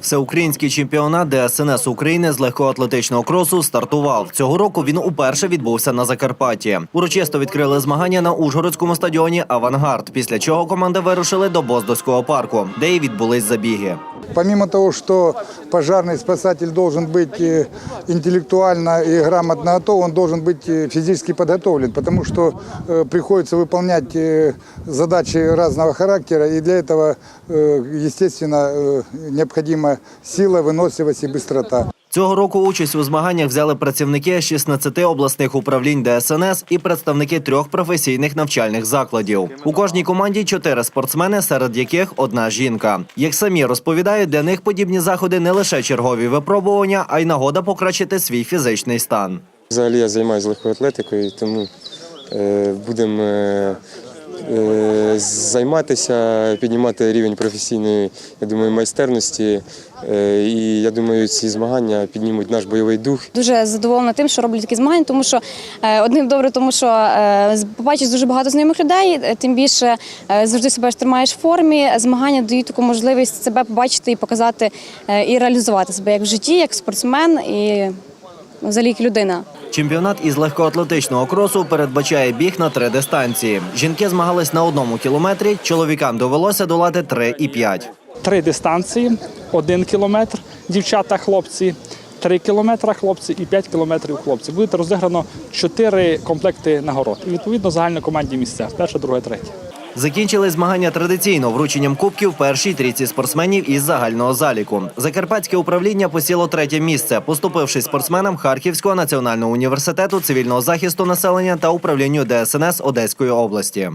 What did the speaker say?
Всеукраїнський чемпіонат ДСНС України з легкоатлетичного кросу стартував. Цього року він уперше відбувся на Закарпатті. Урочисто відкрили змагання на Ужгородському стадіоні Авангард. Після чого команди вирушили до Боздоського парку, де й відбулись забіги. Помимо того, что пожарный спасатель должен быть э, интеллектуально и грамотно готов, он должен быть э, физически подготовлен, потому что э, приходится выполнять э, задачи разного характера, и для этого, э, естественно, э, необходима сила, выносливость и быстрота. Цього року участь у змаганнях взяли працівники 16 обласних управлінь ДСНС і представники трьох професійних навчальних закладів. У кожній команді чотири спортсмени, серед яких одна жінка. Як самі розповідають, для них подібні заходи не лише чергові випробування, а й нагода покращити свій фізичний стан. Взагалі я займаюся легкою атлетикою, тому е, будемо е, займатися, піднімати рівень професійної, я думаю, майстерності. Е, і я думаю, ці змагання піднімуть наш бойовий дух. Дуже задоволена тим, що роблять такі змагання, тому що е, одним добре, тому що е, побачиш дуже багато знайомих людей, е, тим більше е, завжди себе тримаєш в формі. Змагання дають таку можливість себе побачити і показати е, і реалізувати себе як в житті, як спортсмен і взагалі як людина. Чемпіонат із легкоатлетичного кросу передбачає біг на три дистанції. Жінки змагались на одному кілометрі, чоловікам довелося долати три і п'ять. три дистанції: один кілометр дівчата, хлопці, три кілометри хлопці і п'ять кілометрів хлопці. Буде розіграно чотири комплекти нагород. І відповідно загально команді місця. Перше, друге, третє. Закінчили змагання традиційно врученням кубків першій трійці спортсменів із загального заліку. Закарпатське управління посіло третє місце, поступивши спортсменам Харківського національного університету цивільного захисту населення та управлінню ДСНС Одеської області.